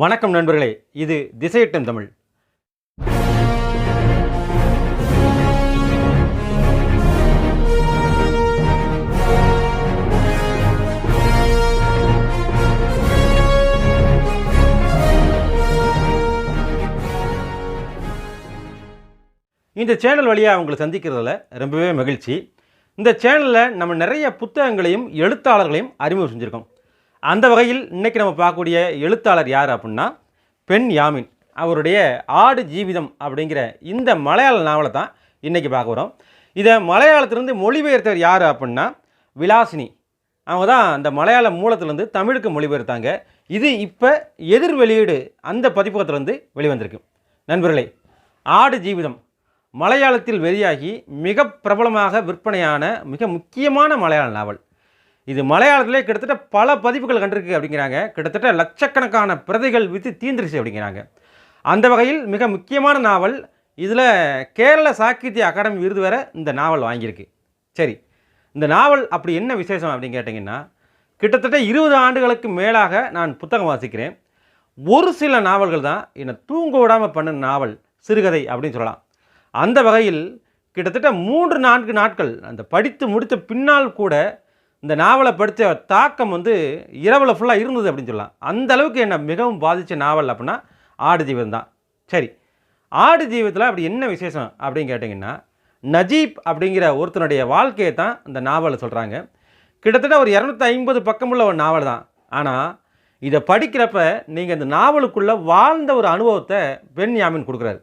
வணக்கம் நண்பர்களே இது திசையட்டும் தமிழ். இந்த சேனல் வழியாக அவங்களை சந்திக்கிறதுல ரொம்பவே மகிழ்ச்சி. இந்த சேனலில் நம்ம நிறைய புத்தகங்களையும் எழுத்தாளர்களையும் அறிமுகம் செஞ்சுருக்கோம். அந்த வகையில் இன்றைக்கி நம்ம பார்க்கக்கூடிய எழுத்தாளர் யார் அப்படின்னா பெண் யாமின். அவருடைய ஆடு ஜீவிதம் அப்படிங்கிற இந்த மலையாள நாவலை தான் இன்றைக்கி பார்க்க வரோம். இதை மலையாளத்திலிருந்து மொழிபெயர்த்தவர் யார் அப்படின்னா விலாசினி. அவங்க தான் அந்த மலையாள மூலத்திலேருந்து தமிழுக்கு மொழிபெயர்த்தாங்க. இது இப்போ எதிர் வெளியீடு அந்த பதிப்பகத்திலேருந்து வெளிவந்திருக்கு. நண்பர்களே ஆடு ஜீவிதம் மலையாளத்தில் வெளியாகி மிக பிரபலமாக விற்பனையான மிக முக்கியமான மலையாள நாவல். இது மலையாளத்திலே கிட்டத்தட்ட பல பதிப்புகள் கண்டிருக்கு அப்படிங்கிறாங்க. கிட்டத்தட்ட லட்சக்கணக்கான பிரதைகள் வித்து தீந்துருச்சு அப்படிங்கிறாங்க. அந்த வகையில் மிக முக்கியமான நாவல் இதில் கேரள சாகித்ய அகாடமி விருது வேற இந்த நாவல் வாங்கியிருக்கு. சரி இந்த நாவல் அப்படி என்ன விசேஷம் அப்படின்னு கேட்டிங்கன்னா கிட்டத்தட்ட இருபது ஆண்டுகளுக்கு மேலாக நான் புத்தகம் வாசிக்கிறேன். ஒரு சில நாவல்கள் தான் என்னை தூங்க விடாமல் பண்ண நாவல் சிறுகதை அப்படின்னு சொல்லலாம். அந்த வகையில் கிட்டத்தட்ட மூன்று நான்கு நாட்கள் அந்த படித்து முடித்த பின்னால் கூட இந்த நாவலை படித்த தாக்கம் வந்து இரவில் ஃபுல்லாக இருந்தது அப்படின்னு சொல்லலாம். அந்த அளவுக்கு என்னை மிகவும் பாதித்த நாவல் அப்படின்னா ஆடு ஜீவன் தான். சரி ஆடு ஜீவத்தில் அப்படி என்ன விசேஷம் அப்படின்னு கேட்டிங்கன்னா நஜீப் அப்படிங்கிற ஒருத்தனுடைய வாழ்க்கையை தான் இந்த நாவலை சொல்கிறாங்க கிட்டத்தட்ட ஒரு இரநூத்தி ஐம்பது பக்கமுள்ள ஒரு நாவல் தான். ஆனால் இதை படிக்கிறப்ப நீங்கள் இந்த நாவலுக்குள்ளே வாழ்ந்த ஒரு அனுபவத்தை பெண் யாமின் கொடுக்குறாரு.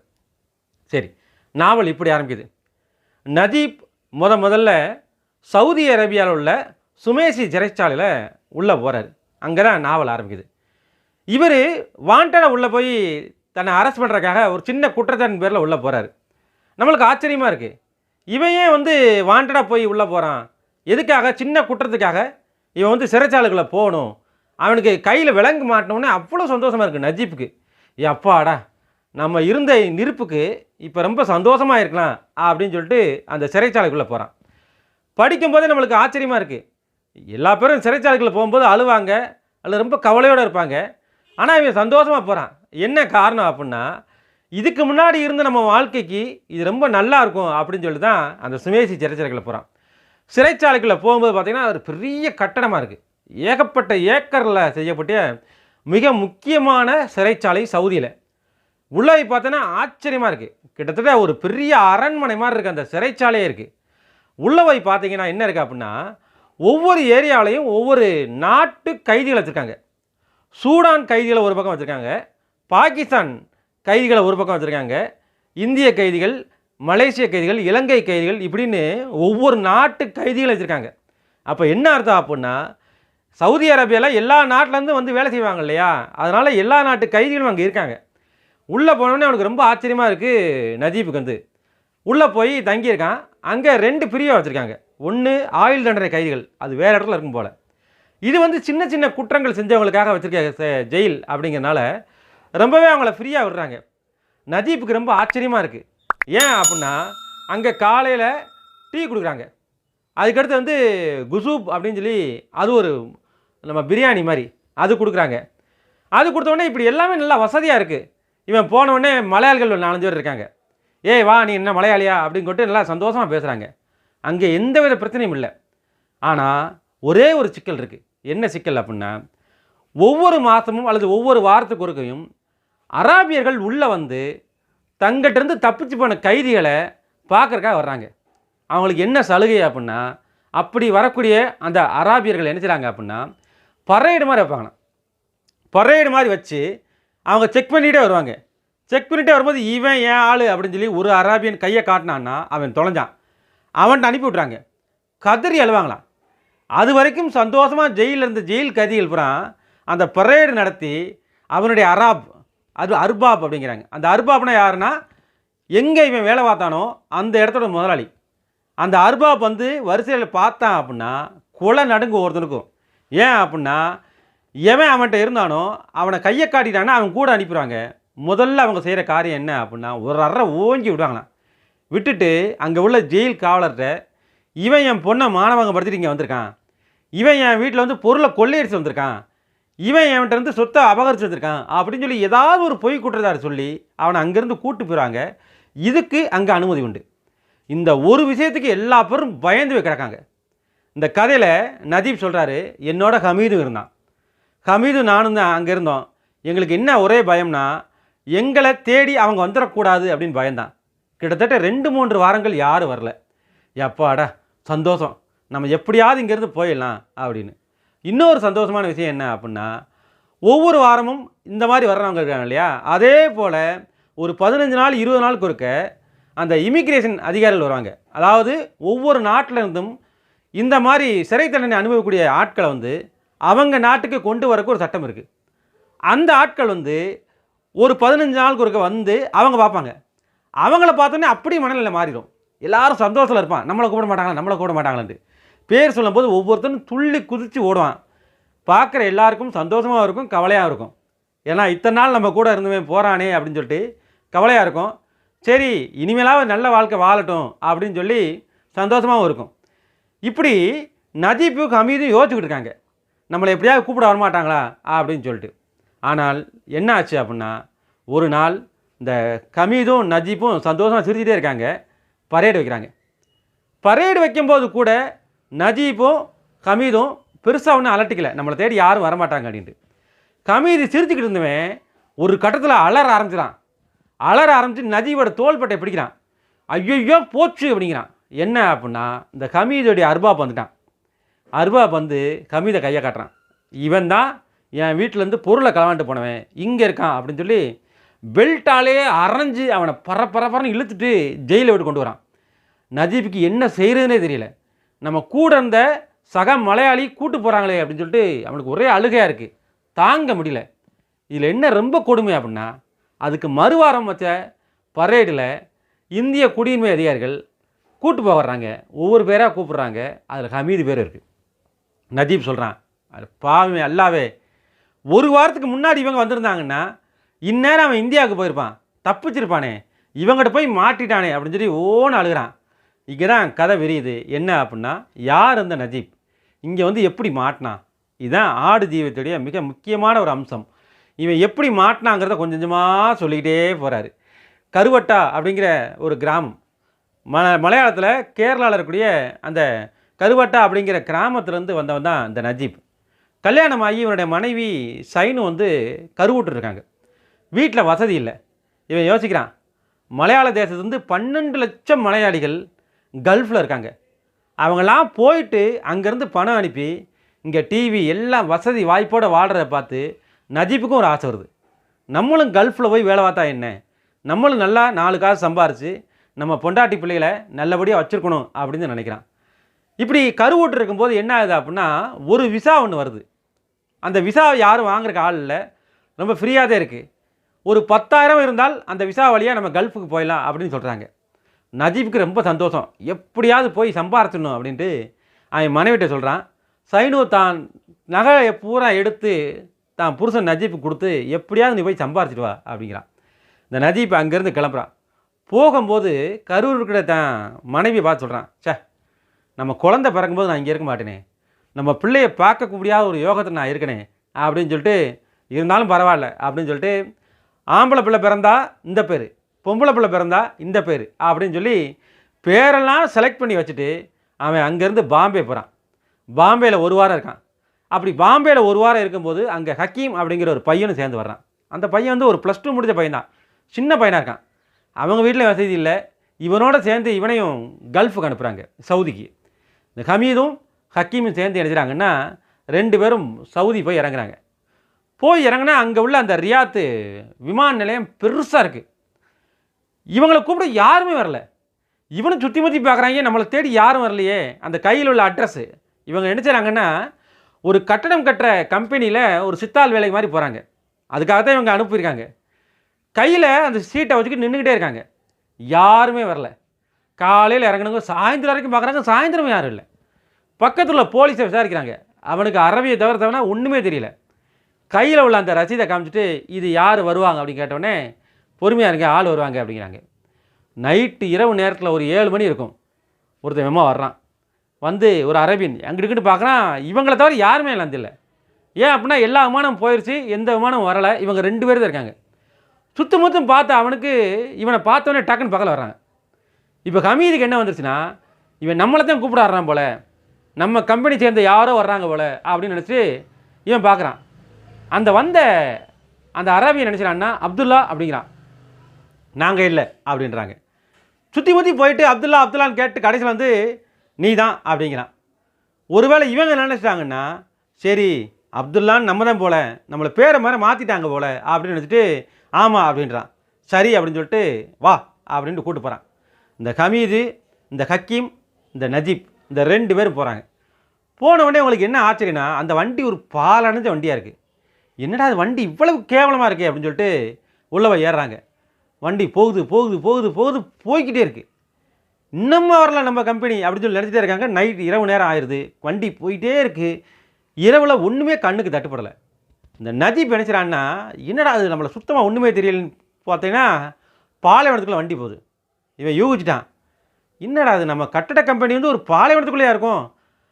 சரி நாவல் இப்படி ஆரம்பிக்குது. நஜீப் முத முதல்ல சவுதி அரேபியாவில் உள்ள சுமேசி ஜெரைச்சாலையில் உள்ளே போகிறார் அங்கே தான் நாவல் ஆரம்பிக்குது. இவர் வாண்டடாக உள்ளே போய் தன்னை அரெஸ்ட் பண்ணுறதுக்காக ஒரு சின்ன குற்றச்சாட்டின் பேரில் உள்ளே போகிறாரு நம்மளுக்கு ஆச்சரியமாக இருக்குது இவன் ஏன் வந்து வாண்டடாக போய் உள்ளே போகிறான் எதுக்காக? சின்ன குற்றத்துக்காக? இவன் வந்து சிறைச்சாலைக்குள்ளே போகணும். அவனுக்கு கையில் விலங்கு மாட்டினோடனே அவ்வளோ சந்தோஷமாக இருக்குது நஜீப்புக்கு. ஏ அப்பாடா நம்ம இருந்த நெருப்புக்கு இப்போ ரொம்ப சந்தோஷமாக இருக்கலாம் அப்படின்னு சொல்லிட்டு அந்த சிறைச்சாலைக்குள்ளே போகிறான் படிக்கும்போதே நம்மளுக்கு ஆச்சரியமாக இருக்குது எல்லா பேரும் சிறைச்சாலைகளில் போகும்போது அழுவாங்க. அல்லது ரொம்ப கவலையோடு இருப்பாங்க. ஆனால் இவன் சந்தோஷமாக போகிறான் என்ன காரணம் அப்படின்னா இதுக்கு முன்னாடி இருந்த நம்ம வாழ்க்கைக்கு இது ரொம்ப நல்லா இருக்கும் அப்படின்னு சொல்லி தான் அந்த சுமேசி சிறைச்சாலைக்குள்ளே போகிறான் சிறைச்சாலைக்குள்ளே போகும்போது பார்த்திங்கன்னா ஒரு பெரிய கட்டடமாக இருக்குது ஏகப்பட்ட ஏக்கரில் செய்யப்பட்ட மிக முக்கியமான சிறைச்சாலை சவுதியில். உள்ளே பார்த்தோன்னா ஆச்சரியமாக இருக்குது கிட்டத்தட்ட ஒரு பெரிய அரண்மனை மாதிரி இருக்குது அந்த சிறைச்சாலையே இருக்குது உள்ளே போய் பார்த்தீங்கன்னா என்ன இருக்குது அப்படின்னா ஒவ்வொரு ஏரியாவிலையும் ஒவ்வொரு நாட்டு கைதிகள் வச்சுருக்காங்க. சூடான் கைதிகளை ஒரு பக்கம் வச்சுருக்காங்க. பாகிஸ்தான் கைதிகளை ஒரு பக்கம் வச்சுருக்காங்க. இந்திய கைதிகள் மலேசிய கைதிகள் இலங்கை கைதிகள் இப்படின்னு ஒவ்வொரு நாட்டு கைதிகள் வச்சுருக்காங்க. அப்போ என்ன அர்த்தம் அப்படின்னா சவுதி அரேபியாவில் எல்லா நாட்டிலேருந்து வந்து வேலை செய்வாங்க இல்லையா? அதனால் எல்லா நாட்டு கைதிகளும் அங்கே இருக்காங்க. உள்ளே போனோடனே அவனுக்கு ரொம்ப ஆச்சரியமாக இருக்குது நஜீபுக்கு வந்து. உள்ளே போய் தங்கியிருக்கான். அங்கே ரெண்டு பிரிவை வச்சுருக்காங்க. ஒன்று ஆயுள் தண்டனை கைதிகள். அது வேறு இடத்துல இருக்கும் போல். இது வந்து சின்ன சின்ன குற்றங்கள் செஞ்சவங்களுக்காக வச்சுருக்க ஜெயில் அப்படிங்கிறனால ரொம்பவே அவங்கள ஃப்ரீயாக விடுறாங்க. நஜீப்புக்கு ரொம்ப ஆச்சரியமாக இருக்குது ஏன் அப்படின்னா அங்கே காலையில் டீ கொடுக்குறாங்க. அதுக்கடுத்து வந்து குசூப் அப்படின்னு சொல்லி அது ஒரு நம்ம பிரியாணி மாதிரி அது கொடுக்குறாங்க. அது கொடுத்தவொடனே இப்படி எல்லாமே நல்லா வசதியாக இருக்குது இவன் போனவுடனே மலையாளிகள் நாலஞ்சு பேர் இருக்காங்க. ஏய் வா நீ என்ன மலையாளியா? அப்படின்னு சொல்லிட்டு நல்லா சந்தோஷமாக பேசுகிறாங்க அங்கே எந்த வித பிரச்சனையும் இல்லை. ஆனால் ஒரே ஒரு சிக்கல் இருக்குது என்ன சிக்கல் அப்படின்னா ஒவ்வொரு மாதமும் அல்லது ஒவ்வொரு வாரத்துக்கு ஒருக்கையும் அராபியர்கள் உள்ளே வந்து தங்கிட்டிருந்து தப்பிச்சு போன கைதிகளை பார்க்குறக்காக வர்றாங்க. அவங்களுக்கு என்ன சலுகை அப்படின்னா அப்படி வரக்கூடிய அந்த அராபியர்கள் என்ன செய்கிறாங்க அப்படின்னா பரேடு மாதிரி வைப்பாங்கண்ணா பரேடு மாதிரி வச்சு அவங்க செக் பண்ணிகிட்டே வருவாங்க. செக் பண்ணிகிட்டே வரும்போது இவன் ஏன் ஆள் அப்படின்னு சொல்லி ஒரு அராபியன் கையை காட்டினான்னா அவன் தொலைஞ்சான். அவன்கிட்ட அனுப்பி விட்றாங்க கதறி அழுவாங்களாம். அது வரைக்கும் சந்தோஷமாக ஜெயிலில் இருந்த ஜெயில் கைதிகள் பூரா அந்த பரேடு நடத்தி அவனுடைய அராப் அது அர்பாப் அப்படிங்கிறாங்க. அந்த அர்பாப்னா யாருன்னா எங்கே இவன் வேலை பார்த்தானோ அந்த இடத்தோட முதலாளி. அந்த அர்பாப் வந்து வரிசையில் பார்த்தான் அப்படின்னா குலை நடுங்கு ஒருத்தனுக்கும் ஏன் அப்படின்னா எவன் அவன்கிட்ட இருந்தானோ அவனை கையை காட்டிட்டான்னா அவன் கூட அனுப்பிடுவாங்க. முதல்ல அவங்க செய்கிற காரியம் என்ன அப்படின்னா ஒரு அறை ஓங்கி விடுவாங்களாம். விட்டுட்டு அங்கே உள்ள ஜெயில் காவலர்கிட்ட இவன் என் பொண்ணை மாணவங்க படுத்திட்டு இங்கே வந்திருக்கான். இவன் என் வீட்டில் வந்து பொருளை கொள்ளையடிச்சு வந்திருக்கான். இவன் என்கிட்ட இருந்து சொத்தை அபகரிச்சு வந்திருக்கான். அப்படின்னு சொல்லி ஏதாவது ஒரு பொய் குற்றச்சாட்டு சொல்லி அவனை அங்கேருந்து கூட்டு போயிடுவாங்க இதுக்கு அங்கே அனுமதி உண்டு. இந்த ஒரு விஷயத்துக்கு எல்லா பேரும் பயந்து கிடக்காங்க. இந்த கதையில் நதீப் சொல்கிறாரு என்னோட ஹமீதும் இருந்தான். ஹமீதும் நானும் தான் அங்கே இருந்தோம். எங்களுக்கு என்ன ஒரே பயம்னா எங்களை தேடி அவங்க வந்துடக்கூடாது அப்படின்னு பயந்தான். கிட்டத்தட்ட ரெண்டு மூன்று வாரங்கள் யாரும் வரல. எப்பாடா சந்தோஷம். நம்ம எப்படியாவது இங்கேருந்து போயிடலாம் அப்படின்னு. இன்னொரு சந்தோஷமான விஷயம் என்ன அப்படின்னா ஒவ்வொரு வாரமும் இந்த மாதிரி வர்றவங்க இருக்காங்க இல்லையா? அதே போல் ஒரு பதினஞ்சு நாள் இருபது நாளுக்கு ஒருக்க அந்த இமிக்ரேஷன் அதிகாரிகள் வருவாங்க. அதாவது ஒவ்வொரு நாட்டிலிருந்தும் இந்த மாதிரி சிறை தண்டனை அனுபவிக்கக்கூடிய ஆட்களை வந்து அவங்க நாட்டுக்கு கொண்டு வரக்கு ஒரு சட்டம் இருக்குது அந்த ஆட்கள் வந்து ஒரு பதினஞ்சு நாள் குறுக்க வந்து அவங்க பார்ப்பாங்க. அவங்கள பார்த்தோன்னே அப்படியே மனநிலை மாறிடும். எல்லாரும் சந்தோஷத்தில் இருப்பான். நம்மளை கூப்பிட மாட்டாங்களா? நம்மளை கூப்பிட மாட்டாங்களான்ட்டு. பேர் சொல்லும்போது ஒவ்வொருத்தரும் துள்ளி குதித்து ஓடுவான். பார்க்குற எல்லாருக்கும் சந்தோஷமாக இருக்கும் கவலையாக இருக்கும். ஏன்னா இத்தனை நாள் நம்ம கூட இருந்தவன் போகிறானே அப்படின்னு சொல்லிட்டு கவலையாக இருக்கும். சரி இனிமேலாவது நல்ல வாழ்க்கை வாழட்டும் அப்படின்னு சொல்லி சந்தோஷமாகவும் இருக்கும். இப்படி நதீப்பு ஹமீதும் யோசிச்சுக்கிட்டு இருக்காங்க. நம்மளை எப்படியாவது கூப்பிட வரமாட்டாங்களா? அப்படின்னு சொல்லிட்டு. ஆனால் என்ன ஆச்சு அப்படின்னா ஒரு நாள் இந்த கமீதும் நஜீப்பும் சந்தோஷமாக சிரிச்சுட்டே இருக்காங்க. பரேடு வைக்கிறாங்க. பரேடு வைக்கும்போது கூட நஜீப்பும் கமீதும் பெருசாக ஒன்றும் அலட்டிக்கல. நம்மளை தேடி யாரும் வரமாட்டாங்க அப்படின்ட்டு. கமீது சிரிச்சுக்கிட்டு இருந்தவன் ஒரு கட்டத்தில் அலற ஆரம்பிச்சிடான் அலற ஆரம்பித்து நஜீபோட தோள்பட்டை பிடிக்கிறான். ஐயோ போச்சு அப்படிங்கிறான். என்ன அப்படின்னா இந்த கமீதோடைய அர்பாப் வந்துட்டான் அர்பாப் வந்து கமீதை கையை காட்டுறான். இவன் தான் என் வீட்டிலேருந்து பொருளை கலவாண்டு போனவன். இங்கே இருக்கான் அப்படின்னு சொல்லி பெல்ட்டாலே அரைஞ்சு அவனை பர பரப்பரன்னு இழுத்துட்டு ஜெயிலில் விட்டு கொண்டு வரான். நஜீபுக்கு என்ன செய்கிறதுனே தெரியல. நம்ம கூட இருந்த சக மலையாளி கூட்டு போகிறாங்களே அப்படின்னு சொல்லிட்டு அவனுக்கு ஒரே அழுகையாக இருக்குது தாங்க முடியல. இதில் என்ன ரொம்ப கொடுமை அப்படின்னா அதுக்கு மறுவாரம் வச்ச பரேடில் இந்திய குடியுரிமை அதிகாரிகள் கூட்டு போக வர்றாங்க. ஒவ்வொரு பேராக கூப்பிட்றாங்க. அதில் ஹமீது பேர் இருக்குது நஜீப் சொல்கிறான் அது பாவமே அல்லாவே. ஒரு வாரத்துக்கு முன்னாடி இவங்க வந்திருந்தாங்கன்னா இந்நேரம் அவன் இந்தியாவுக்கு போயிருப்பான். தப்பிச்சிருப்பானே. இவங்ககிட்ட போய் மாட்டிட்டானே அப்படின்னு சொல்லி ஓன்னு அழுகிறான். இங்கே தான் கதை விரியுது. என்ன அப்படின்னா யார் அந்த நஜீப்? இங்கே வந்து எப்படி மாட்டினான்? இதுதான் ஆடு ஜீவத்துடைய மிக முக்கியமான ஒரு அம்சம். இவன் எப்படி மாட்டினாங்கிறத கொஞ்சம் கொஞ்சமாக சொல்லிக்கிட்டே போகிறாரு கருவட்டா அப்படிங்கிற ஒரு கிராமம். ம மலையாளத்தில் கேரளாவில் இருக்கக்கூடிய அந்த கருவட்டா அப்படிங்கிற கிராமத்துலேருந்து வந்தவன் தான் இந்த நஜீப். கல்யாணமாகி இவனுடைய மனைவி சைனு வந்து கருவுட்டுருக்காங்க வீட்டில் வசதி இல்லை. இவன் யோசிக்கிறான் மலையாள தேசத்துலேருந்து பன்னெண்டு லட்சம் மலையாளிகள் கல்ஃபில் இருக்காங்க. அவங்களாம் போயிட்டு அங்கேருந்து பணம் அனுப்பி இங்கே டிவி எல்லாம் வசதி வாய்ப்போடு வாழ்கிறத பார்த்து நஜீப்புக்கும் ஒரு ஆசை வருது. நம்மளும் கல்ஃபில் போய் வேலை பார்த்தா என்ன? நம்மளும் நல்லா நாலு காசு சம்பாரித்து நம்ம பொண்டாட்டி பிள்ளைகளை நல்லபடியாக வச்சுருக்கணும் அப்படின்னு நினைக்கிறான். இப்படி கருவூட்டு இருக்கும்போது என்ன ஆகுது அப்படின்னா ஒரு விசா ஒன்று வருது. அந்த விசாவை யாரும் வாங்குறக்கு ஆள் இல்லை. ரொம்ப ஃப்ரீயாக தான் இருக்குது ஒரு பத்தாயிரம் இருந்தால் அந்த விசா வழியாக நம்ம கல்ஃபுக்கு போயிடலாம் அப்படின்னு சொல்கிறாங்க நஜீப்புக்கு ரொம்ப சந்தோஷம். எப்படியாவது போய் சம்பாரிச்சிடணும் அப்படின்ட்டு அவன் மனைவிட்ட சொல்கிறான் சைனு தான் நகையை பூரா எடுத்து தான் புருஷன் நஜீப்புக்கு கொடுத்து எப்படியாவது நீ போய் சம்பாரிச்சிட்டு வா அப்படிங்கிறான். இந்த நஜீப் அங்கேருந்து கிளம்புறான். போகும்போது கரூர் இருக்கிற தான் மனைவி பார்த்து சொல்கிறான் சே நம்ம குழந்தை பிறக்கும்போது நான் இங்கே இருக்க மாட்டேனே. நம்ம பிள்ளையை பார்க்கக்கூடிய ஒரு யோகத்தை நான் இருக்கனே அப்படின்னு சொல்லிட்டு இருந்தாலும் பரவாயில்ல அப்படின்னு சொல்லிட்டு ஆம்பளை பிள்ளை பிறந்தா இந்த பேர் பொம்பளை பிள்ளை பிறந்தா இந்த பேர் அப்படின்னு சொல்லி பேரெல்லாம் செலக்ட் பண்ணி வச்சுட்டு அவன் அங்கேருந்து பாம்பே போகிறான் பாம்பேயில் ஒரு வாரம் இருக்கான். அப்படி பாம்பேயில் ஒரு வாரம் இருக்கும்போது அங்கே ஹக்கீம் அப்படிங்கிற ஒரு பையனும் சேர்ந்து வர்றான். அந்த பையன் வந்து ஒரு ப்ளஸ் டூ முடிஞ்ச பையன் தான் சின்ன பையனாக இருக்கான். அவங்க வீட்டில் வசதி இல்லை. இவனோட சேர்ந்து இவனையும் கல்ஃபுக்கு அனுப்புகிறாங்க சவுதிக்கு. இந்த ஹமீதும் ஹக்கீமும் சேர்ந்து நினைச்சாங்கன்னா ரெண்டு பேரும் சவுதி போய் இறங்குறாங்க. போய் இறங்குனா அங்கே உள்ள அந்த ரியாத்து விமான நிலையம் பெருசாக இருக்குது இவங்களை கூப்பிட யாருமே வரல. இவனும் சுற்றி முற்றி பார்க்குறாங்க நம்மளை தேடி யாரும் வரலையே. அந்த கையில் உள்ள அட்ரஸ்ஸு இவங்க என்ன செய்கிறாங்கன்னா ஒரு கட்டணம் கட்டுற கம்பெனியில் ஒரு சித்தாள் வேலைக்கு மாதிரி போகிறாங்க அதுக்காக தான் இவங்க அனுப்பியிருக்காங்க. கையில் அந்த சீட்டை வச்சுக்கிட்டு நின்றுக்கிட்டே இருக்காங்க. யாருமே வரல. காலையில் இறங்கினவங்க சாயந்தரம் வரைக்கும் பார்க்குறாங்க சாயந்தரம் யாரும் இல்லை. பக்கத்தில் உள்ள போலீஸை விசாரிக்கிறாங்க. அவனுக்கு அரபியை தவிர தவிர ஒன்றுமே தெரியல. கையில் உள்ள அந்த ரசீதை காமிச்சிட்டு இது யார் வருவாங்க? அப்படின்னு கேட்டோடனே பொறுமையாக இருங்க ஆள் வருவாங்க அப்படிங்கிறாங்க. நைட்டு இரவு நேரத்தில் ஒரு ஏழு மணி இருக்கும். ஒருத்தன் வெம்மா வர்றான். வந்து ஒரு அரபின் அங்கிட்டு பார்க்குறான் இவங்களை தவிர யாருமே இல்லை அந்த இல்லை ஏன் அப்படின்னா எல்லா விமானம் போயிடுச்சு எந்த விமானம் வரலை. இவங்க ரெண்டு பேர் தான் இருக்காங்க. சுத்தமுத்தம் பார்த்து அவனுக்கு இவனை பார்த்தவொடனே டக்குன்னு பக்கத்தில் வர்றாங்க. இப்போ ஹமீதுக்கு என்ன வந்துருச்சுன்னா இவன் நம்மளை தான் கூப்பிடாடுறான் போல. நம்ம கம்பெனி சேர்ந்த யாரோ வர்றாங்க போல அப்படின்னு நினச்சி இவன் பார்க்குறான் அந்த வந்த அந்த அராபியை நினச்சிடான்னா அப்துல்லா அப்படிங்கிறான். நாங்கள் இல்லை அப்படின்றாங்க. சுற்றி முற்றி போயிட்டு அப்துல்லா அப்துல்லான்னு கேட்டு கடைசியில் வந்து நீ தான் அப்படிங்கிறான். ஒருவேளை இவங்க என்ன நினச்சிட்டாங்கன்னா சரி அப்துல்லான்னு நம்ம தான் போல நம்மளை பேரை மாதிரி மாற்றிட்டாங்க போல அப்படின்னு நினச்சிட்டு ஆமாம் அப்படின்றான். சரி அப்படின்னு சொல்லிட்டு வா அப்படின்ட்டு கூட்டு போகிறான் இந்த ஹமீது இந்த ஹக்கீம் இந்த நஜீப் இந்த ரெண்டு பேரும் போகிறாங்க போன உடனே உங்களுக்கு என்ன ஆச்சரியன்னா அந்த வண்டி ஒரு பாலடைஞ்ச வண்டியாக இருக்குது என்னடா அது வண்டி இவ்வளவு கேவலமாக இருக்கே அப்படின்னு சொல்லிட்டு உள்ளவ ஏறுறாங்க. வண்டி போகுது போகுது போகுது போகுது போய்கிட்டே இருக்குது இன்னமும் வரல நம்ம கம்பெனி அப்படின்னு சொல்லி நினச்சிட்டே இருக்காங்க. நைட் இரவு நேரம் ஆயிடுது வண்டி போயிட்டே இருக்குது இரவில் ஒன்றுமே கண்ணுக்கு தட்டுப்படலை. இந்த நதி பிணைச்சிறான்னா என்னடா அது நம்மளை சுத்தமாக ஒன்றுமே தெரியலன்னு பார்த்தீங்கன்னா பாலைவனத்துக்குள்ளே வண்டி போகுது. இவன் யூகிச்சிட்டான். என்னடா அது நம்ம கட்டட கம்பெனி வந்து ஒரு பாலைவனத்துக்குள்ளேயா இருக்கும்?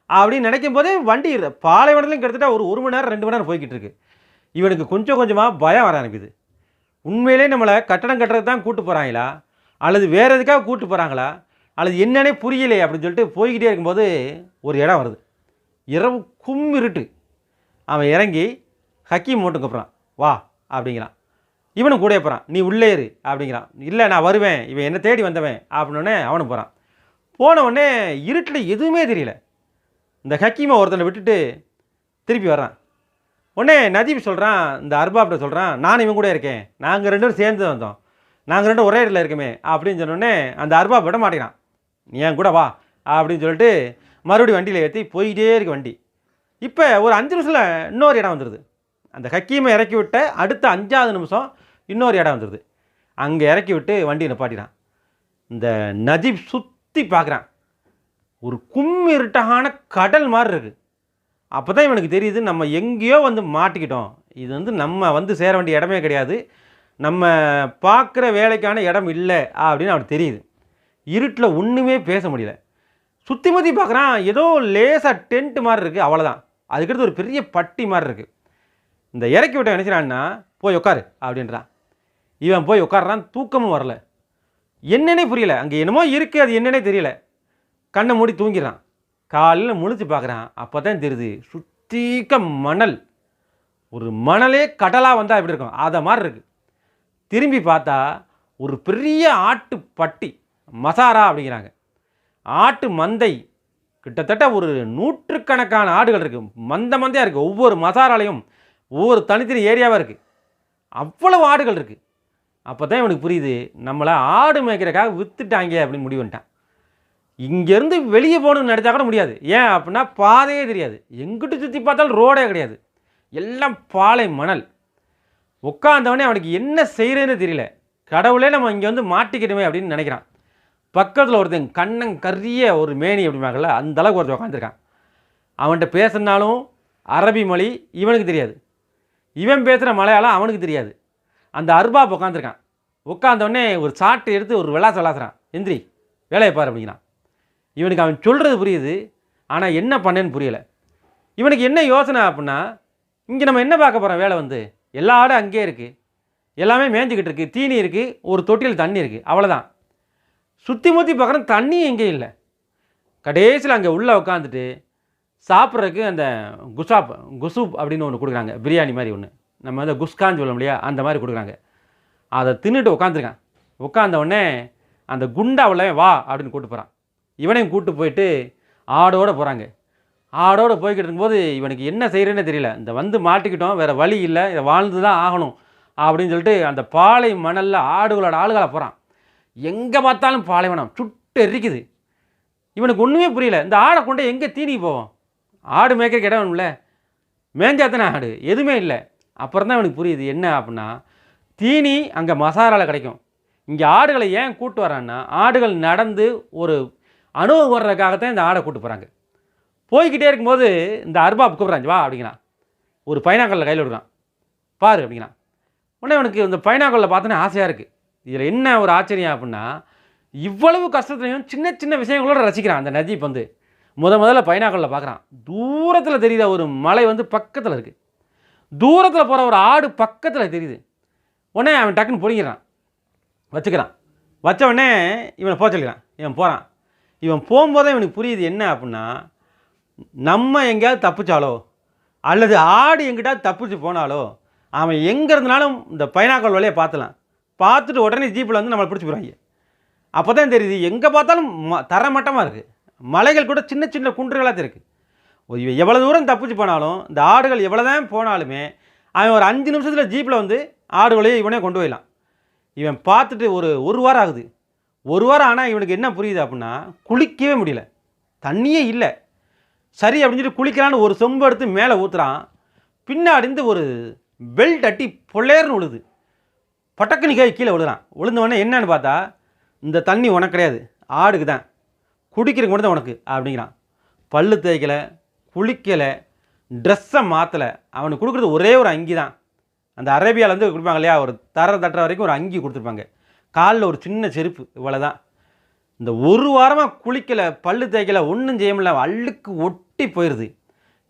அப்படின்னு நினைக்கும் போதே வண்டி பாலைவனத்துலையும் கிட்டத்தட்ட ஒரு ஒரு மணி நேரம் ரெண்டு மணி நேரம் போய்கிட்டு இருக்குது இவனுக்கு கொஞ்சம் கொஞ்சமாக பயம் வர ஆரம்பிக்குது. உண்மையிலே நம்மளை கட்டடம் கட்டுறது தான் கூட்டு போகிறாங்களா அல்லது வேறு எதுக்காக கூட்டு போகிறாங்களா அல்லது என்னன்னே புரியலையே அப்படின்னு சொல்லிட்டு போய்கிட்டே இருக்கும்போது ஒரு இடம் வருது. இரவு கும்மிருட்டு அவன் இறங்கி ஹக்கீம் மட்டும் கூப்பிட்றான். வா அப்படிங்கிறான். இவனும் கூட போகிறான் நீ உள்ளே இரு அப்படிங்கிறான். இல்லை நான் வருவேன். இவன் என்னை தேடி வந்தவன் அப்படின்னோடனே அவனும் போகிறான் போன உடனே இருட்டில் எதுவுமே தெரியல. இந்த ஹக்கீமை ஒருத்தனை விட்டுட்டு திருப்பி வர்றான். உடனே நதீப் சொல்கிறான் இந்த அர்பாப்ட சொல்கிறான் நான் இவன் கூட இருக்கேன். நாங்கள் ரெண்டு பேரும் சேர்ந்து வந்தோம். நாங்கள் ரெண்டும் ஒரே இடத்துல இருக்குமே. அப்படின்னு சொன்னோடனே அந்த அர்பாப் விட மாட்டேங்கிறான். நீ என் கூட வா. அப்படின்னு சொல்லிட்டு மறுபடியும் வண்டியில் ஏற்றி போயிட்டே இருக்கு வண்டி. இப்போ ஒரு அஞ்சு நிமிஷத்தில் இன்னொரு இடம் வந்துடுது அந்த ஹக்கீமை இறக்கி விட்ட அடுத்த அஞ்சாவது நிமிஷம் இன்னொரு இடம் வந்துடுது அங்கே இறக்கி விட்டு வண்டியை நிப்பாட்டினான். இந்த நஜீப் சுற்றி பார்க்குறான் ஒரு கும்மிருட்டகான கடல் மாதிரி இருக்குது அப்போ தான் இவனுக்கு தெரியுது நம்ம எங்கேயோ வந்து மாட்டிக்கிட்டோம். இது வந்து நம்ம வந்து சேர வேண்டிய இடமே கிடையாது. நம்ம பார்க்குற வேலைக்கான இடம் இல்லை அப்படின்னு அவனுக்கு தெரியுது. இருட்டில் ஒன்றுமே பேச முடியல. சுற்றி முற்றி பார்க்குறான் ஏதோ லேசாக டென்ட் மாதிரி இருக்குது அவ்வளோதான் அதுக்கடுத்து ஒரு பெரிய பட்டி மாதிரி இருக்குது இந்த இறக்கி விட்ட நினைச்சிடான்னா போய் உட்காரு அப்படின்றான். இவன் போய் உட்காடுறான் தூக்கமும் வரல. என்னன்னே புரியல. அங்கே என்னமோ இருக்குது அது என்னன்னே தெரியல. கண்ணை மூடி தூங்கிடுறான். காலையில் முழிச்சு பார்க்குறான். அப்போ தான் தெரியுது சுத்தீக்க மணல். ஒரு மணலே கடலாக வந்தால் எப்படி இருக்கும்? அதை மாதிரி இருக்குது திரும்பி பார்த்தா ஒரு பெரிய ஆட்டு பட்டி மசாரா அப்படிங்கிறாங்க. ஆட்டு மந்தை கிட்டத்தட்ட ஒரு நூற்றுக்கணக்கான ஆடுகள் இருக்குது மந்த மந்தையாக இருக்குது ஒவ்வொரு மசாராலையும் ஒவ்வொரு தனித்தனி ஏரியாவாக இருக்குது அவ்வளவு ஆடுகள் இருக்குது அப்போ தான் இவனுக்கு புரியுது நம்மளை ஆடு மேய்க்கிறக்காக விற்றுட்டாங்க அப்படின்னு முடிவு பண்ணிட்டான். இங்கேருந்து வெளியே போகணும்னு நினச்சா கூட முடியாது. ஏன் அப்படின்னா பாதையே தெரியாது. எங்கிட்டு சுற்றி பார்த்தாலும் ரோடே கிடையாது. எல்லாம் பாலை மணல். உட்காந்தவனே அவனுக்கு என்ன செய்கிறேன்னு தெரியல. கடவுளே நம்ம இங்கே வந்து மாட்டிக்கிட்டோமே அப்படின்னு நினைக்கிறான். பக்கத்தில் ஒருத்தன் கண்ணன் கரிய ஒரு மேனி அப்படிமாங்கல்ல அந்த அளவுக்கு ஒருத்தன் உட்காந்துருக்கான் அவன்கிட்ட பேசுனாலும் அரபி மொழி இவனுக்கு தெரியாது. இவன் பேசுகிற மலையாளம் அவனுக்கு தெரியாது. அந்த அர்பாப் உட்காந்துருக்கான் உட்காந்தவொடனே ஒரு சாட்டை எடுத்து ஒரு விளாச விளாசுறான். எந்திரி வேலையை பாரு அப்படிங்கிறான். இவனுக்கு அவன் சொல்கிறது புரியுது ஆனால் என்ன பண்ணேன்னு புரியலை. இவனுக்கு என்ன யோசனை அப்படின்னா இங்கே நம்ம என்ன பார்க்க போகிறோம் வேலை வந்து எல்லா ஆடும் அங்கேயே இருக்குது எல்லாமே மேய்ஞ்சிக்கிட்டு இருக்குது தீனி இருக்குது ஒரு தொட்டியில் தண்ணி இருக்குது அவ்வளோதான் சுற்றி முற்றி பார்க்குறோம் தண்ணி எங்கேயும் இல்லை. கடைசியில் அங்கே உள்ளே உட்காந்துட்டு சாப்பிட்றதுக்கு அந்த குசாப் குசூப் அப்படின்னு ஒன்று கொடுக்குறாங்க. பிரியாணி மாதிரி ஒன்று நம்ம வந்து குஸ்கான்னு சொல்ல முடியா அந்த மாதிரி கொடுக்குறாங்க. அதை தின்னுட்டு உட்காந்துருக்கான் உட்காந்த உடனே அந்த குண்டாவில் வா அப்படின்னு கூப்பிட்டு போகிறான் இவனையும் கூப்பிட்டு போயிட்டு ஆடோடு போகிறாங்க ஆடோடு போய்கிட்டு இருக்கும்போது இவனுக்கு என்ன செய்கிறேன்னு தெரியல. இந்த வந்து மாட்டிக்கிட்டோம் வேறு வழி இல்லை இதை வாழ்ந்து தான் ஆகணும் அப்படின்னு சொல்லிட்டு அந்த பாலை மணலில் ஆடுகளோட ஆளுகளை போகிறான் எங்கே பார்த்தாலும் பாலைவனம் சுட்டு எரிக்குது. இவனுக்கு ஒன்றுமே புரியல. இந்த ஆடை கொண்டு எங்கே தீனி போவோம்? ஆடு மேய்க்கிறக்கு இடம் வேணும்ல மேஞ்சாத்தானே ஆடு? எதுவுமே இல்லை. அப்புறம் தான் இவனுக்கு புரியுது என்ன அப்படின்னா தீனி அங்கே மசாலாவில் கிடைக்கும். இங்கே ஆடுகளை ஏன் கூட்டு வரான்னா ஆடுகள் நடந்து ஒரு அனுபவம் வர்றதுக்காகத்தான் இந்த ஆடை கூட்டு போகிறாங்க போய்கிட்டே இருக்கும்போது இந்த அர்பாப் கூப்பிட்றாங்க வா அப்படிங்கிறான். ஒரு பைனாக்கல்ல கையில் விடுறான் பாரு அப்படிங்கிறான். உடனே அவனுக்கு இந்த பைனாக்கல்ல பார்த்தோன்னே ஆசையாக இருக்குது இதில் என்ன ஒரு ஆச்சரியம் அப்படின்னா இவ்வளவு கஷ்டத்துலையும் சின்ன சின்ன விஷயங்களோட ரசிக்கிறான் அந்த நஜீப் வந்து. முத முதல்ல பைனாக்கல்ல பார்க்குறான். தூரத்தில் தெரியுத? ஒரு மலை வந்து பக்கத்தில் இருக்குது தூரத்தில் போகிற ஒரு ஆடு பக்கத்தில் தெரியுது. உடனே அவன் டக்குன்னு பிடிங்கிறான் வச்சுக்கிறான். வச்ச உடனே இவனை போக சொல்லிக்கிறான் இவன் போகிறான் இவன் போகும்போதே இவனுக்கு புரியுது என்ன அப்படின்னா நம்ம எங்கேயாவது தப்பிச்சாலோ அல்லது ஆடு எங்கிட்டாவது தப்பிச்சு போனாலோ அவன் எங்கே இருந்தாலும் இந்த பைனாக்கோல் வழியை பார்த்துலாம். பார்த்துட்டு உடனே ஜீப்பில் வந்து நம்மளை பிடிச்சி போகிறாங்க அப்போ தான் தெரியுது எங்கே பார்த்தாலும் ம தரமட்டமாக இருக்குது மலைகள் கூட சின்ன சின்ன குன்றுகளாக இருக்குது இவன் எவ்வளோ தூரம் தப்பிச்சு போனாலும் இந்த ஆடுகள் எவ்வளோ தான் போனாலுமே அவன் ஒரு அஞ்சு நிமிஷத்தில் ஜீப்பில் வந்து ஆடுகளையும் இவனே கொண்டு போயிடலாம். இவன் பார்த்துட்டு ஒரு ஒரு வாரம் ஆகுது. ஒரு வாரம் ஆனால் இவனுக்கு என்ன புரியுது அப்படின்னா குளிக்கவே முடியல. தண்ணியே இல்லை. சரி அப்படின்னு சொல்லி குளிக்கலான்னு ஒரு சொம்பு எடுத்து மேலே ஊற்றுறான் பின்னாடி இருந்து ஒரு பெல்ட் அட்டி பொள்ளையர்னு விழுது பட்டக்கு நிற்க கீழே விழுறான் விழுந்தவொடனே என்னன்னு பார்த்தா இந்த தண்ணி உனக்கு கிடையாது. ஆடுக்கு தான். குடிக்கிறதுக்கு மட்டும் தான் உனக்கு அப்படிங்கிறான். பல்லு தேய்க்கலை குளிக்கலை ட்ரெஸ்ஸை மாற்றலை அவனுக்கு கொடுக்குறது ஒரே ஒரு அங்கி தான். அந்த அரேபியாவில் வந்து கொடுப்பாங்க இல்லையா ஒரு தர தட்டுற வரைக்கும் ஒரு அங்கி கொடுத்துருப்பாங்க. காலில் ஒரு சின்ன செருப்பு இவ்வளோ தான் இந்த ஒரு வாரமாக குளிக்கலை பல்லு தேய்க்கலை ஒன்றும் செய்ய முடியல அள்ளுக்கு ஒட்டி போயிடுது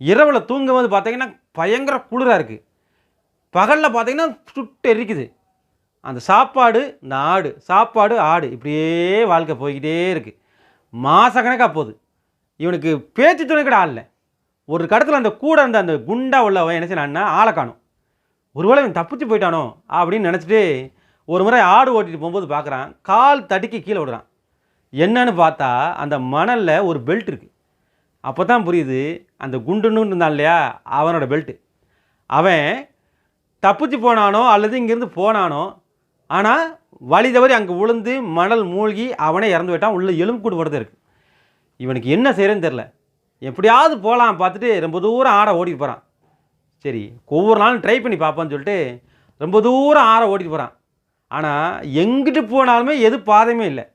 இரவில் தூங்கும்போது பார்த்தீங்கன்னா பயங்கர குளிராக இருக்குது பகலில் பார்த்தீங்கன்னா சுட்டு எரிக்குது. அந்த சாப்பாடு இந்த ஆடு சாப்பாடு ஆடு இப்படியே வாழ்க்கை போய்கிட்டே இருக்குது மாதக்கணக்காக போகுது. இவனுக்கு பேச்சு துணை கூட ஆடல ஒரு கடத்தில் அந்த கூட இருந்த அந்த குண்டா உள்ளவன் என்ன செய்யறான்னா ஆளை காணும். ஒருவேளை இவன் தப்பிச்சு போயிட்டானோ அப்படின்னு நினச்சிட்டு ஒரு முறை ஆடு ஓட்டிட்டு போகும்போது பார்க்குறான் கால் தடுக்கி கீழே விடுறான். என்னன்னு பார்த்தா அந்த மணலில் ஒரு பெல்ட் இருக்குது அப்போ தான் புரியுது அந்த குண்டுன்னு இருந்தான் இல்லையா அவனோட பெல்ட்டு அவன் தப்பிச்சு போனானோ அல்லது இங்கேருந்து போனானோ ஆனால் வழி தவறி அங்கே விழுந்து மணல் மூழ்கி அவனே இறந்து போயிட்டான் உள்ளே எலும்பு கூடு படுத்து இருக்குது இவனுக்கு என்ன செய்கிறேன்னு தெரில எப்படியாவது போகலாம் பார்த்துட்டு ரொம்ப தூரம் ஆட ஓடிட்டு போகிறான் சரி ஒவ்வொரு நாளும் ட்ரை பண்ணி பார்ப்போன்னு சொல்லிட்டு ரொம்ப தூரம் ஆடை ஓடிட்டு போகிறான் ஆனால் எங்கிட்டு போனாலுமே எது பாதையுமே இல்லை.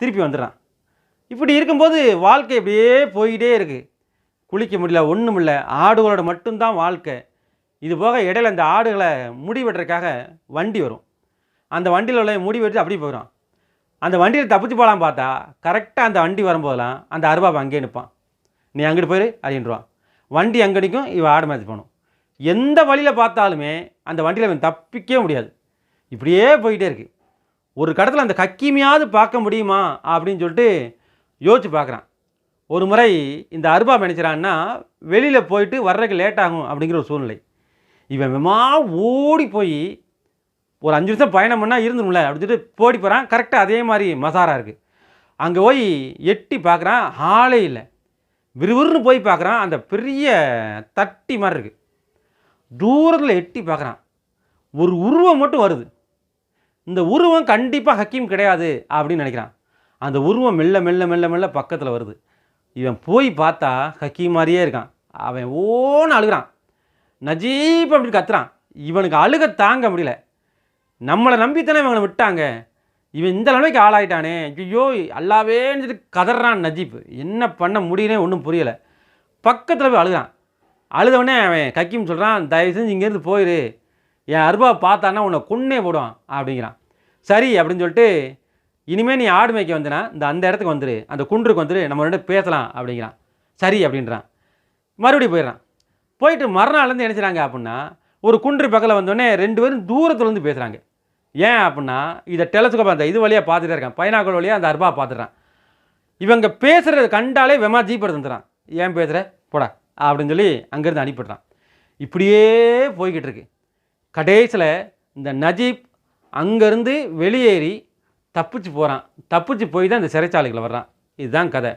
திருப்பி வந்துடுறான் இப்படி இருக்கும்போது வாழ்க்கை இப்படியே போய்கிட்டே இருக்குது குளிக்க முடியல ஒன்றும் இல்லை. ஆடுகளோட மட்டும்தான் வாழ்க்கை. இது போக இடையில அந்த ஆடுகளை முடி வெட்டுறதுக்காக வண்டி வரும். அந்த வண்டியில் உள்ள முடி வெட்டி அப்படியே போயிடும். அந்த வண்டியில் தப்பிச்சு போகலாம் பார்த்தா கரெக்டாக அந்த வண்டி வரும்போதெல்லாம் அந்த அருபாபை அங்கேயே நிற்பான் நீ அங்கிட்டு போயிரு அப்படின்றான் வண்டி அங்கே நிற்கும் இவன் ஆடு மேய்ச்சி போகணும். எந்த வழியில் பார்த்தாலுமே அந்த வண்டியில் அவன் தப்பிக்கவே முடியாது. இப்படியே போயிட்டே இருக்குது ஒரு கடத்தில் அந்த கக்கிமையாவது பார்க்க முடியுமா அப்படின்னு சொல்லிட்டு யோசிச்சு பார்க்குறான். ஒரு முறை இந்த அருபா நினைச்சிறான்னா வெளியில் போயிட்டு வர்றதுக்கு லேட் ஆகும் அப்படிங்கிற ஒரு சூழ்நிலை. இவன் விமா ஓடி போய் ஒரு அஞ்சு நிமிஷம் பயணம் பண்ணால் இருந்துரும்ல அப்படின்னு சொல்லிட்டு போடி போகிறான் கரெக்டாக அதே மாதிரி மசாரா இருக்குது அங்கே போய் எட்டி பார்க்குறான். ஆளே இல்லை. விறுவிறுன்னு போய் பார்க்குறான். அந்த பெரிய தட்டி மாதிரி இருக்குது தூரத்தில் எட்டி பார்க்குறான். ஒரு உருவம் மட்டும் வருது. இந்த உருவம் கண்டிப்பாக ஹக்கீம் கிடையாது அப்படின்னு நினைக்கிறான். அந்த உருவம் மெல்ல மெல்ல மெல்ல மெல்ல பக்கத்தில் வருது. இவன் போய் பார்த்தா ஹக்கீம் மாதிரியே இருக்கான். அவன் ஓன்னு அழுகிறான். நஜீப் அப்படி கத்துறான். இவனுக்கு அழுக தாங்க முடியல. நம்மளை நம்பித்தானே இவங்களை விட்டாங்க. இவன் இந்த நிலைமைக்கு ஆளாயிட்டானே. ஐயோ அல்லாவேன்னு சொல்லி கதறான் நஜீப். என்ன பண்ண முடியுனே ஒன்றும் புரியலை. பக்கத்தில் போய் அழுகிறான். அழுதவனே அவன் கக்கிம் சொல்கிறான் தயவு செஞ்சு இங்கேருந்து போயிரு. என் அருபா பார்த்தான்னா உன்னை கொன்னே போடுவான் அப்படிங்கிறான். சரி அப்படின்னு சொல்லிட்டு இனிமேல் நீ ஆடு மேய்க்க வந்தனா இந்த அந்த இடத்துக்கு வந்துரு அந்த குன்றுக்கு வந்துரு நம்ம ரெண்டு பேசலாம் அப்படிங்கிறான். சரி அப்படின்றான். மறுபடியும் போயிடுறான். போயிட்டு மறுநாள்லேருந்து என்ன அப்படின்னா ஒரு குன்று பக்கத்தில் வந்தோடனே ரெண்டு பேரும் தூரத்துலேருந்து பேசுகிறாங்க ஏன் அப்படின்னா இதை டெலஸ்கோப் அந்த இது வழியாக பார்த்துட்டே இருக்கான். பைனாக்கள் வழியாக அந்த அருபா பார்த்துட்றான். இவங்க பேசுகிறத கண்டாலே வெமா ஜீப் எடுத்துறான் வந்துடுறான். ஏன் பேசுகிற போடா அப்படின்னு சொல்லி அங்கேருந்து அனுப்பிடுறான் இப்படியே போய்கிட்டு இருக்கு. கடைசியில் இந்த நஜீப் அங்கேருந்து வெளியேறி தப்பிச்சு போகிறான் தப்பிச்சு போய் தான் இந்த சிறைச்சாலைகளை வர்றான். இதுதான் கதை.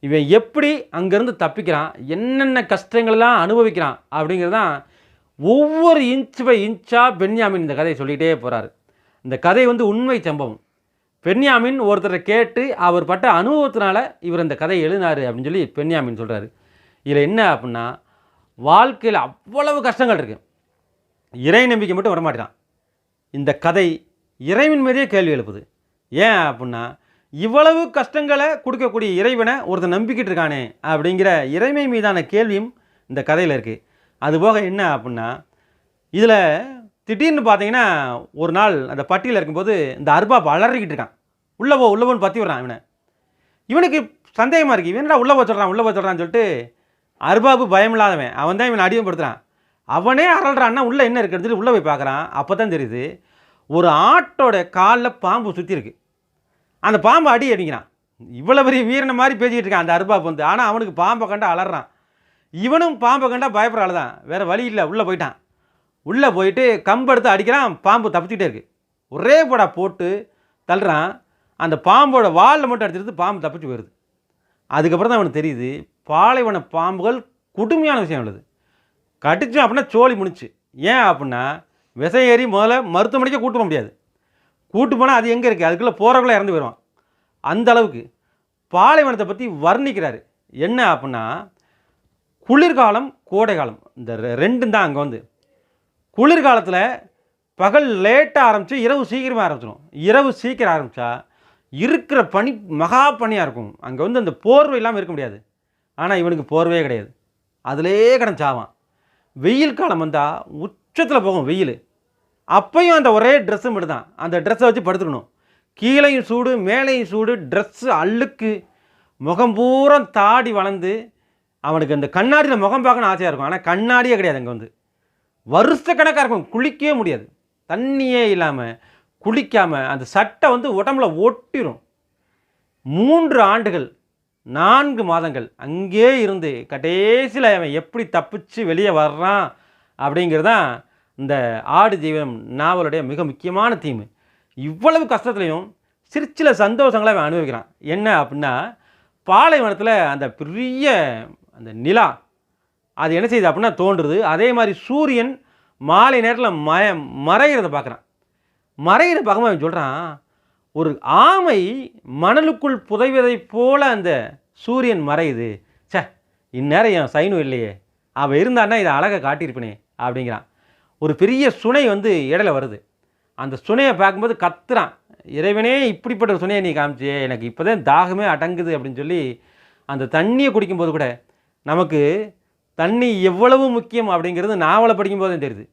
இவன் எப்படி அங்கேருந்து தப்பிக்கிறான்? என்னென்ன கஷ்டங்கள்லாம் அனுபவிக்கிறான்? அப்படிங்கிறது தான் ஒவ்வொரு இன்ச் பை இன்ச்சாக பென்யாமின் இந்த கதையை சொல்லிகிட்டே போகிறாரு இந்த கதை வந்து உண்மை சம்பவம். பென்யாமின் ஒருத்தரை கேட்டு அவர் பட்ட அனுபவத்தினால இவர் இந்த கதையை எழுதினார் அப்படின்னு சொல்லி பென்யாமின் சொல்கிறாரு இதில் என்ன அப்படின்னா வாழ்க்கையில் அவ்வளவு கஷ்டங்கள் இருக்குது இறை நம்பிக்கை மட்டும் வரமாட்டான் இந்த கதை இறைவன் மீதே கேள்வி எழுப்புது. ஏன் அப்படின்னா இவ்வளவு கஷ்டங்களை கொடுக்கக்கூடிய இறைவனை ஒருத்தர் நம்பிக்கிட்டு இருக்கானே அப்படிங்கிற இறைமை மீதான கேள்வியும் இந்த கதையில் இருக்குது அதுபோக என்ன அப்படின்னா இதில் திடீர்னு பார்த்தீங்கன்னா ஒரு நாள் அந்த பட்டியில் இருக்கும்போது இந்த அர்பா அலறிக்கிட்டு இருக்கான். உள்ளவோ உள்ளவோன்னு பற்றி விடுறான் இவனை. இவனுக்கு சந்தேகமாக இருக்குது இவனடா உள்ளவோ உள்ளே சொல்கிறான் உள்ளே சொல்கிறான்னு சொல்லிட்டு அர்பாபு பயமில்லாதவன். அவன் தான் இவனை அடிமைப்படுத்துகிறான் அவனே அரள்றான்னா உள்ளே என்ன இருக்குன்னு உள்ளே போய் பார்க்குறான். அப்போ தான் தெரியுது ஒரு ஆட்டோட காலில் பாம்பு சுற்றி இருக்கு. அந்த பாம்பை அடி அடிக்கிறான். இவ்வளோ பெரிய வீரனை மாதிரி பேசிக்கிட்டு இருக்கான் அந்த அருபா வந்து ஆனால் அவனுக்கு பாம்பை கண்டா அலறான். இவனும் பாம்பை கண்டா பயப்படுற ஆள் தான். வேறு வழி இல்லை. உள்ளே போயிட்டான். உள்ளே போயிட்டு கம்பு எடுத்து அடிக்கிறான். பாம்பு தப்பிச்சுக்கிட்டே இருக்குது ஒரே படா போட்டு தள்ளுறான். அந்த பாம்போட வாலில் மட்டும் அடிச்சிருந்து பாம்பு தப்பிச்சு போயிடுது அதுக்கப்புறம் தான் அவனுக்கு தெரியுது பாலைவன பாம்புகள் கொடுமையான விஷயம் உள்ளது. கடிச்சோம் அப்படின்னா சோழி முடிச்சு ஏன் அப்படின்னா விஷம் ஏறி முதல்ல மருத்துவமனைக்கே கூட்டு போக முடியாது. கூட்டு போனால் அது எங்கே இருக்குது அதுக்குள்ளே போகிறவங்களே இறந்து போயிடுவான். அந்த அளவுக்கு பாலைவனத்தை பற்றி வர்ணிக்கிறாரு. என்ன அப்படின்னா குளிர்காலம் கோடைக்காலம் இந்த ரெ- ரெண்டும் தான் அங்கே வந்து. குளிர்காலத்தில் பகல் லேட்டாக ஆரம்பித்து இரவு சீக்கிரமாக ஆரம்பிச்சிடும் இரவு சீக்கிரம் ஆரம்பித்தா இருக்கிற பனி மகா பனியாக இருக்கும். அங்கே வந்து அந்த போர்வை இல்லாமல் இருக்க முடியாது. ஆனால் இவனுக்கு போர்வையே கிடையாது. அதிலே கிடந்து வெயில் காலம் வந்தால் உச்சத்தில் போகும் வெயில். அப்பையும் அந்த ஒரே ட்ரெஸ்ஸு மட்டும் தான் அந்த ட்ரெஸ்ஸை வச்சு படுத்துக்கணும். கீழையும் சூடு மேலேயும் சூடு ட்ரெஸ்ஸு அழுக்கு முகம் பூரம் தாடி வளர்ந்து அவனுக்கு அந்த கண்ணாடியில் முகம் பார்க்கணும் ஆசையாக இருக்கும். ஆனால் கண்ணாடியே கிடையாது அங்கே வந்து. வருஷக்கணக்காக இருக்கும். குளிக்கவே முடியாது. தண்ணியே இல்லாமல் குளிக்காமல் அந்த சட்டை வந்து உடம்புல ஒட்டிரும். மூன்று ஆண்டுகள் நான்கு மாதங்கள் அங்கே இருந்து கடைசியில் அவன் எப்படி தப்பிச்சு வெளியே வர்றான் அப்படிங்கிறது தான் இந்த ஆடு ஜீவனம் நாவலுடைய மிக முக்கியமான தீம். இவ்வளவு கஷ்டத்துலையும் சிற்சில சந்தோஷங்களை அவன் அனுபவிக்கிறான். என்ன அப்படின்னா பாலைவனத்தில் அந்த பெரிய அந்த நிலா அது என்ன செய்யுது அப்படின்னா தோன்றுது. அதே மாதிரி சூரியன் மாலை நேரத்தில் மய மறைகிறத பார்க்குறான். மறைகிறத பார்க்கும்போது அவன் சொல்கிறான் ஒரு ஆமை மணலுக்குள் புதைவதைப் போல அந்த சூரியன் மறையுது. ச்சே இந்நேரம் என் சைனும் இல்லையே. அவள் இருந்தான்னா இதை அழகை காட்டியிருப்பனே அப்படிங்கிறான். ஒரு பெரிய சுனை வந்து இடையில வருது. அந்த சுனையை பார்க்கும்போது கத்துறான். இறைவனே இப்படிப்பட்ட ஒரு சுனையை நீ காமிச்சியே எனக்கு இப்போதான் தாகமே அடங்குது அப்படின்னு சொல்லி அந்த தண்ணியை குடிக்கும்போது கூட நமக்கு தண்ணி எவ்வளவு முக்கியம் அப்படிங்கிறது நாவலை படிக்கும்போது தான் தெரியுது.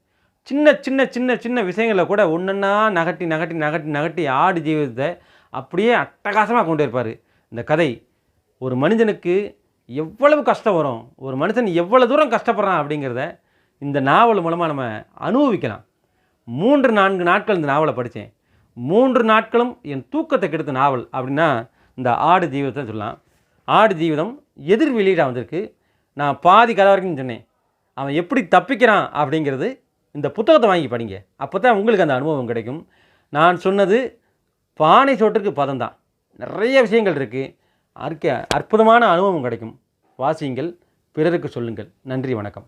சின்ன சின்ன சின்ன சின்ன விஷயங்களில் கூட ஒன்றுன்னா நகட்டி நகட்டி நகட்டி நகட்டி ஆடு ஜீவிதத்தை அப்படியே அட்டகாசமாக கொண்டு இருப்பார். இந்த கதை ஒரு மனிதனுக்கு எவ்வளவு கஷ்டம் வரும் ஒரு மனுஷன் எவ்வளோ தூரம் கஷ்டப்படுறான் அப்படிங்கிறத இந்த நாவல் மூலமாக நம்ம அனுபவிக்கலாம். மூன்று நான்கு நாட்கள் இந்த நாவலை படித்தேன். மூன்று நாட்களும் என் தூக்கத்தை கெடுத்த நாவல் அப்படின்னா இந்த ஆடு ஜீவிதத்தை சொல்லலாம். ஆடு ஜீவிதம் எதிர் வெளியீடாக வந்திருக்கு. நான் பாதி கதை வரைக்கும் சொன்னேன். அவன் எப்படி தப்பிக்கிறான் அப்படிங்கிறது இந்த புத்தகத்தை வாங்கி படிங்க. அப்போ தான் உங்களுக்கு அந்த அனுபவம் கிடைக்கும். நான் சொன்னது பானை சோற்றுக்கு பதம் தான். நிறைய விஷயங்கள் இருக்குது அற்க அற்புதமான அனுபவம் கிடைக்கும். வாசியுங்கள் பிறருக்கு சொல்லுங்கள். நன்றி வணக்கம்.